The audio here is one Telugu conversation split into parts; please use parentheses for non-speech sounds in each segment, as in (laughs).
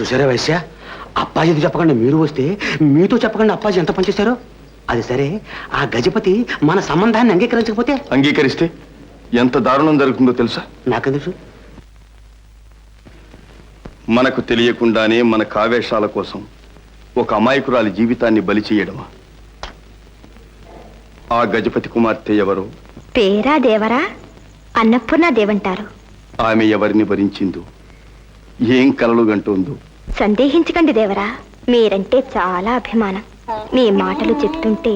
చూసారా వైశ్య? అప్పాజీతో చెప్పకుండా? మీరు వస్తే మీతో చెప్పకుండా అప్పాజీ ఎంత పనిచేశారో అది సరే ఆ గజపతి మన సంబంధాన్ని అంగీకరించకపోతే? అంగీకరిస్తే ఎంత దారుణం జరుగుతుందో తెలుసా? నాకెందుకు? మనకు తెలియకుండానే మన కావేశాల కోసం ఒక అమాయకురాలి జీవితాన్ని బలి చేయడమా? ఆ గజపతి కుమార్తె ఎవరో? పేరా దేవరా? అన్నపూర్ణ దేవంటారు. ఆమె ఎవరిని భరించిందో ఏం కలలు గంటుందో సందేహించకండి దేవరా. మీరంటే చాలా అభిమానం. మీ మాటలు చెప్తుంటే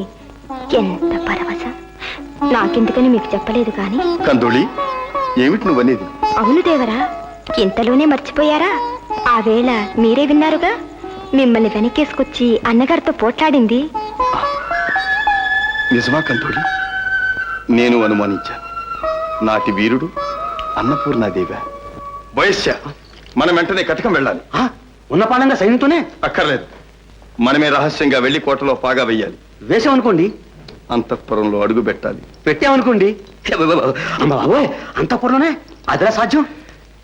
ఎంత పరవశం. నాకెందుకని మీకు చెప్పలేదు కానీ. కందోళి ఏమిటి నువ్వనేది? అవును దేవరా ఇంతలోనే మర్చిపోయారా? ఆ వేళ మీరే విన్నారుగా? మిమ్మల్ని వెనకేసుకొచ్చి అన్నగారితో పోట్లాడింది. నిజమా కందోళి? నేను అనుమానించాను. నాటి వీరుడు అన్నపూర్ణాదేవి. వయస్య మనం వెంటనే కటకం వెళ్ళాలి. ఆ, ఉన్న పాడంగా సైన్యంతోనే? అక్కర్లేదు. మనమే రహస్యంగా వెళ్ళి కోటలో పాగా వెయ్యాలి. వేసామనుకోండి అంతఃపురంలో అడుగు పెట్టాలి. పెట్టామనుకోండి బాబోయ్ అంతఃపురంలోనే? అదిలా సాధ్యం?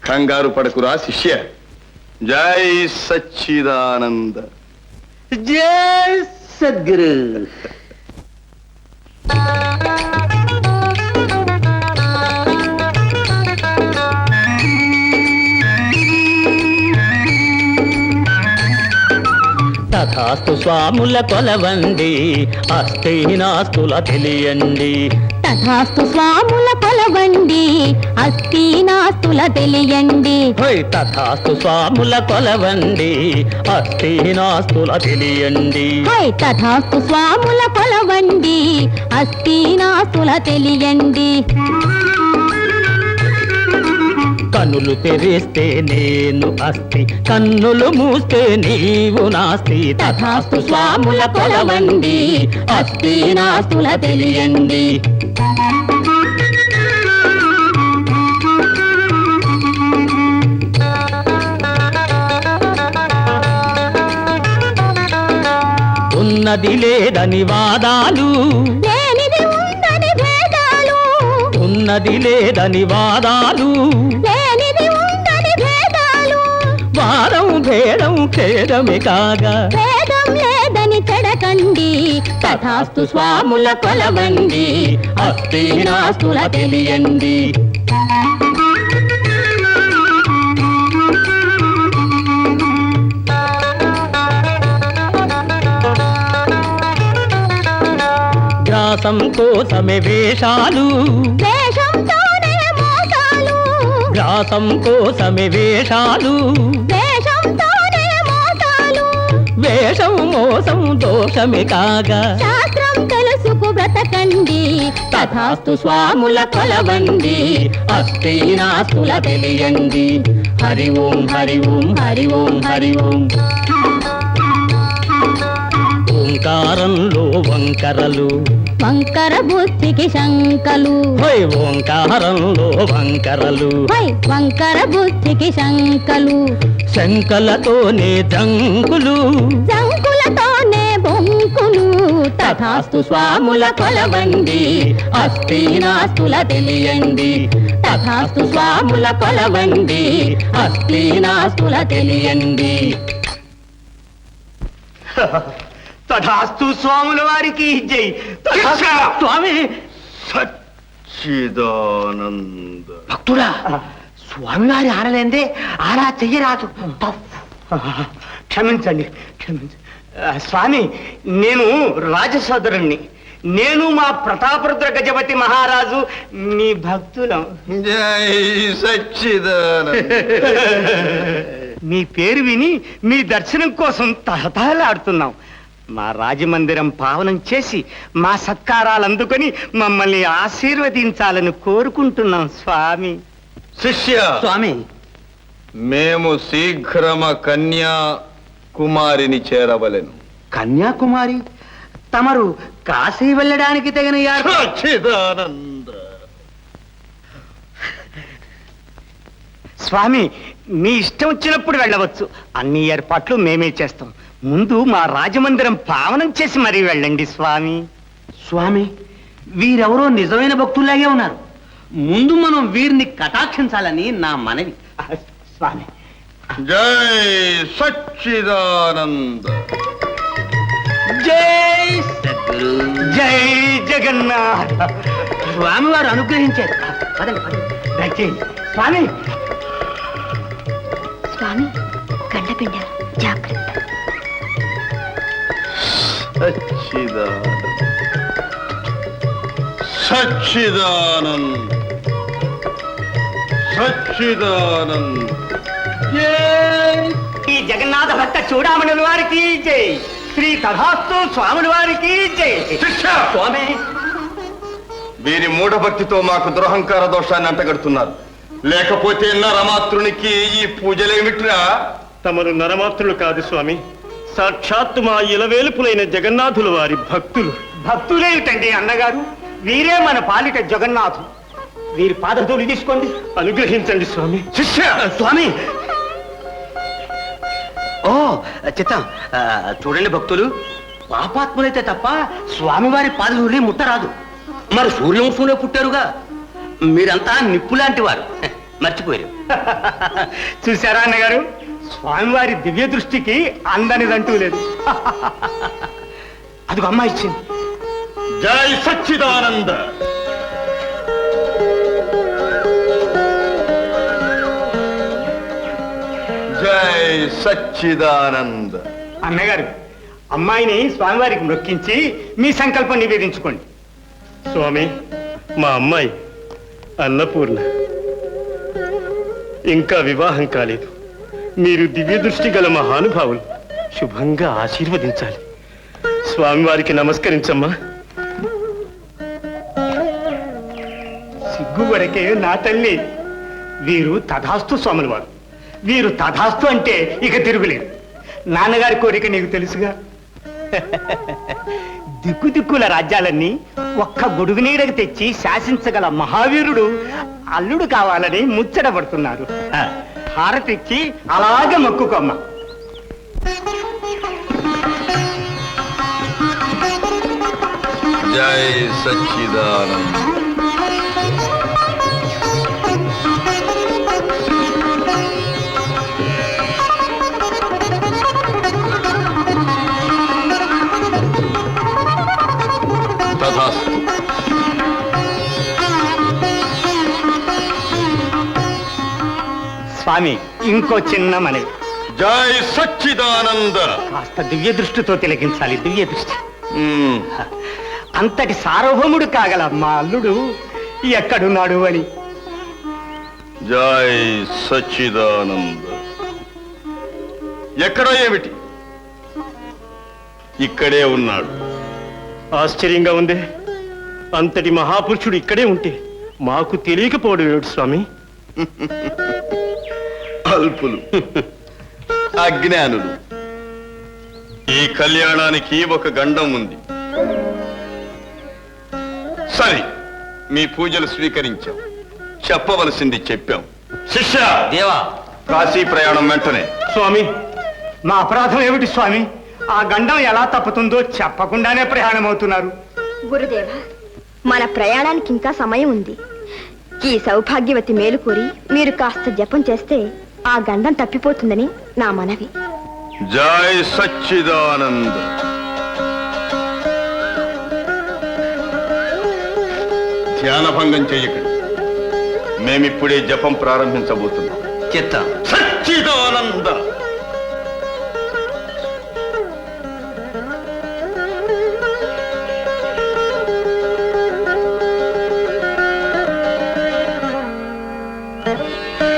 కంగారు పడకురా శిష్య. జై సచ్చిదానంద. జై సద్గురు. తథాస్తు స్వాముల కొలవండి అస్థినాస్తుల తెలియండి. తథాస్తు స్వాముల కొలవండి అస్థీనాస్తుల తెలియండి. తథాస్తు స్వాముల కొలవండి అస్థినాస్తుల తెలియండి. తథాస్తు స్వాముల కొలవండి అస్థీనాస్తుల తెలియండి. కన్నులు తెరిస్తే నేను అస్థి కన్నులు మూస్తే నీవు నాస్తి. తథాస్తు స్వాముల కొలవండి అస్థినాస్తుల తెలియండి. ఉన్నది లేదని వాదాలు ఉన్నది లేదని వాదాలు వారం భేదం ఖేదమే కాగా. భేదం లేదని చెడకండి. తథాస్తు స్వాముల కొలవండి. అస్థినాస్తుల తెలియండి. గ్రాసం కోసమే వేషాలు. గ్రాసం కోసమే వేషాలు. వేషం మోసం దోషమే కాగా. శాస్త్రం తెలుసుకు బ్రతకండి. తథాస్తు స్వాముల కొలవండి. అస్థినాస్తుల తెలియండి. హరి ఓం హరి ఓం హరి ఓం హరి ఓం. ఓంకారంలో వంకరలు. వంకర బుద్ధికి శంకలు. హోయ్ ఓంకారంలో వంకరలు. వంకర బుద్ధికి శంకలు. శంకలతోనే జంకులు శంకులతోనే బొంకులు. తథాస్తు స్వాముల కొలవండి అస్థినాస్తుల తెలియండి. తథాస్తు స్వాముల కొలవండి అస్థినాస్తుల తెలియండి. (laughs) తథాస్తు స్వాముల వారికి జై. స్వామి! సచ్చిదానంద. భక్తుడా స్వామివారి ఆనలేందే ఆరా చెయ్యరాదు. క్షమించండి ఆ, స్వామి నేను రాజసోదరుణ్ణి. నేను మా ప్రతాపరుద్ర గజపతి మహారాజు మీ భక్తులం. జై సచ్చిదానంద. మీ పేరు విని మీ దర్శనం కోసం తహతహలాడుతున్నాం. మా రాజమందిరం పావనం చేసి మా సత్కారాలు అందుకొని మమ్మల్ని ఆశీర్వదించాలని కోరుకుంటున్నాం స్వామి. శిష్య! స్వామి. మేము శీఘ్రమ కన్యా కుమారిని చేరవలెను. కన్యాకుమారి? తమరు కాశీ వెళ్ళడానికి తగిన సచ్చిదానంద! స్వామి మీ ఇష్టం వచ్చినప్పుడు వెళ్ళవచ్చు. అన్ని ఏర్పాట్లు మేమే చేస్తాం. ముందు మా రాజమందిరం పావనం చేసి మరీ వెళ్ళండి స్వామి. స్వామి వీరెవరో నిజమైన భక్తుల్లాగే ఉన్నారు. ముందు మనం వీరిని కటాక్షించాలని నా మనవి. స్వామి. జై సచ్చిదానంద. జై సద్గురు. జై జగన్నాథ్. స్వామివారు అనుగ్రహించారు. పదండి పదండి. దయచేయండి. స్వామి. స్వామి గండపిండారు జాగ్రత్త. సచ్చిదానంద. సచ్చిదానంద. సచ్చిదానంద ఈ జగన్నాథ భక్త చూడామణుల వారికి జై. శ్రీ తథాస్తు స్వాముల వారికి జై. శిష్య! స్వామి. వీరి మూఢభక్తితో మాకు దురహంకార దోషాన్ని అంటగడుతున్నారు. లేకపోతే నరమాతృనికి ఈ పూజలేమిట్రా? తమరు నరమాత్రులు కాదు స్వామి. సాక్షాత్తు మా ఇలవేలుపులైన జగన్నాథుల వారి భక్తులు. భక్తులేమిటండి అన్నగారు. వీరే మన పాలిట జగన్నాథు వీరి పాదధూళి తీసుకోండి. అనుగ్రహించండి స్వామి. శిష్య! స్వామి! ఓ చిత్తం చూడండి భక్తులు. పాపాత్ములైతే తప్ప స్వామివారి పాదధూళి ముట్టరాదు. మరి సూర్యవంశంలో పుట్టారుగా. మీరంతా నిప్పు లాంటి వారు మర్చిపోయారు. (laughs) చూసారా అన్నగారు? స్వామివారి దివ్య దృష్టికి అందనిదంటూ లేదు. (laughs) అదిగో అమ్మ ఇచ్చింది. జై సచ్చిదానంద. జై సచ్చిదానంద. అన్నగారు అమ్మాయిని స్వామివారికి మొక్కించి మీ సంకల్పం నివేదించుకోండి. స్వామి మా అమ్మాయి అన్నపూర్ణ. ఇంకా వివాహం కాలేదు. మీరు దివ్య దృష్టి గల మహానుభావులు. శుభంగా ఆశీర్వదించాలి. స్వామివారికి నమస్కరించమ్మా. సిగ్గుపడకే నా తల్లి. వీరు తథాస్తు స్వాముల వారు వీరు తథాస్తు అంటే ఇక తిరుగులేదు. నాన్నగారి కోరిక నీకు తెలుసుగా? దిక్కు దిక్కుల రాజ్యాలన్నీ ఒక్క గొడుగు నీడకు తెచ్చి శాసించగల మహావీరుడు అల్లుడు కావాలని ముచ్చటపడుతున్నారు. హారతిచ్చి అలాగే మొక్కుకోమ్మ. జై సచ్చిదానంద. స్వామి ఇంకో చిన్న మనవి. జై సచ్చిదానంద. కాస్త దివ్య దృష్టితో తిలకించాలి దివ్య దృష్టి. అంతటి సార్వభౌముడు కాగల మా అల్లుడు ఎక్కడున్నాడు అని. జై సచ్చిదానంద. ఎక్కడో ఏమిటి? ఇక్కడే ఉన్నాడు. ఆశ్చర్యంగా ఉంది. అంతటి మహాపురుషుడు ఇక్కడే ఉంటే మాకు తెలియకపోవడం ఏమిటి స్వామి? (laughs) అల్పులు అజ్ఞానులు. ఈ కళ్యాణానికి ఒక గండం ఉంది. సరే మీ పూజలు స్వీకరించాం. చెప్పవలసింది చెప్పాం. శిష్య! దేవా! కాశీ ప్రయాణం వెంటనే. స్వామి మా అపరాధం ఏమిటి స్వామి? ఆ గండం ఎలా తప్పుతుందో చెప్పకుండానే ప్రయాణం అవుతున్నారు గురుదేవ మన ప్రయాణానికి ఇంకా సమయం ఉంది. ఈ సౌభాగ్యవతి మేలు కోరి మీరు కాస్త జపం చేస్తే ఆ గండం తప్పిపోతుందని నా మనవి. జై సచ్చిదానంద. ధ్యానభంగం చెయ్యకండి మేమిప్పుడే జపం ప్రారంభించబోతున్నాం. చిత్తం సచ్చిదానంద.